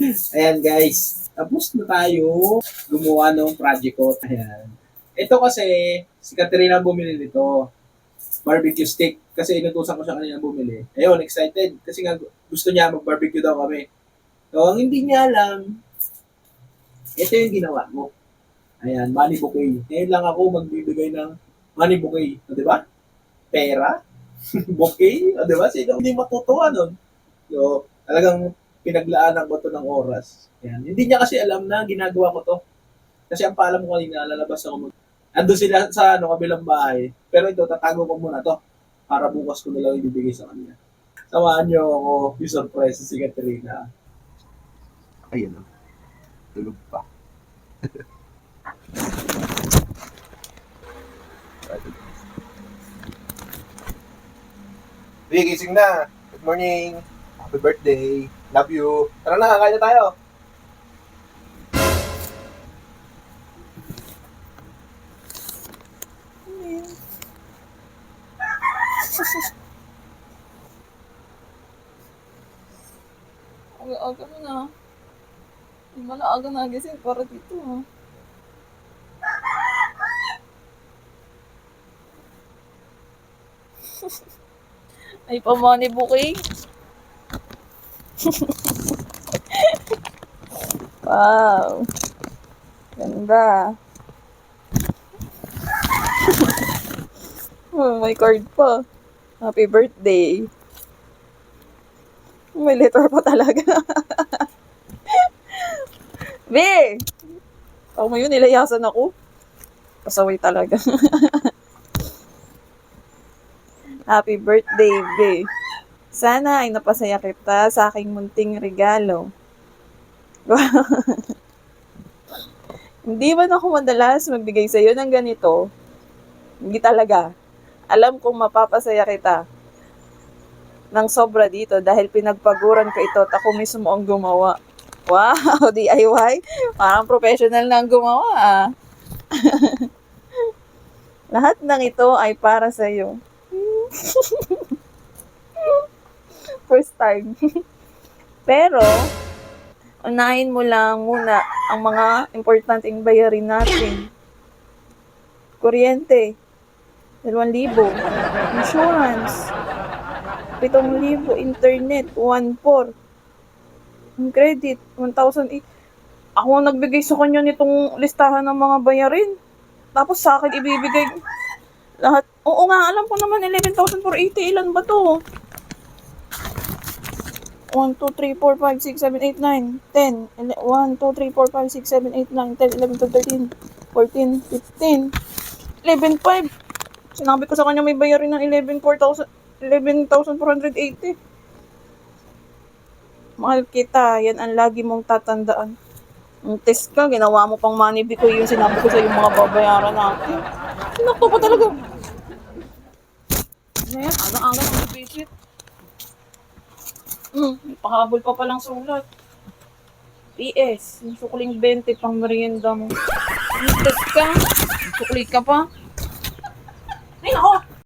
Ayan guys, tapos na tayo gumawa ng project ko. Ayan. Ito kasi, si Katerina ang bumili nito. Barbecue steak. Kasi inutusan ko siya kanina bumili. Ayun, excited. Kasi nga gusto niya mag-barbecue daw kami. So, ang hindi niya alam, ito yung ginawa mo. Ayan, money bouquet. Ngayon lang ako magbibigay ng money bouquet. O, di ba? Pera? bouquet? O, di ba? Sino hindi matutuwa nun? So, talagang pinaglaanan ko to ng oras. Ayan. Hindi niya kasi alam na ginagawa ko to. Kasi ang paalam ko kanina, lalabas ako mag... Ando sila sa ano, kabilang bahay. Pero ito, tatago ko muna to. Para bukas ko na lang ibibigay sa kanya. Samahan niyo ako yung surprise si Katrina. Ayun o. Tulog pa. Uy, gising na. Good morning. Happy birthday. Love you. Tara na, kakain na tayo. Aga-aga mo na. Hindi mo na aga nagising para dito ha. Ay, pa money booking. Wow. Ganda. oh, may card pa. Happy birthday. May letter pa talaga. Be! Ako mo yun, nilayasan ako. Pasaway talaga. Happy birthday, Be. Sana ay napasaya kita sa aking munting regalo. Hindi man ako madalas magbigay sa iyo ng ganito. Hindi talaga. Alam kong mapapasaya kita ng sobra dito dahil pinagpaguran ko ito at ako mismo ang gumawa. Wow, DIY? Parang professional na ang gumawa ah. Lahat ng ito ay para sa iyo. First time. Pero, unahin mo lang muna ang mga importanteng bayarin natin. Kuryente, 2,000. Insurance, 7,000 internet, 1,400. Ang credit, 1,008. Ako ang nagbigay sa kanya nitong listahan ng mga bayarin. Tapos sa akin ibibigay lahat. Oo nga, alam ko naman 11,480. Ilan ba to? 1, 2, 3, 4, 5, 6, 7, 8, 9, 10. 1, 2, 3, 4, 5, 6, 7, 8, 9, 10, 11, 12, 13, 14, 15, 11,500. Sinabi ko sa kanya may bayarin ng 11,400. 11,480. Mahal kita, yan ang lagi mong tatandaan. Ang test ka, ginawa mo pang money ko yung sinabi ko sa yung mga babayaran natin. Sinakto pa talaga. Ngayon, aga-aga ng visit. Hmm, may pahabol pa palang sulat. PS, yung sukling 20 pang merienda mo. Test ka, sukli ka pa.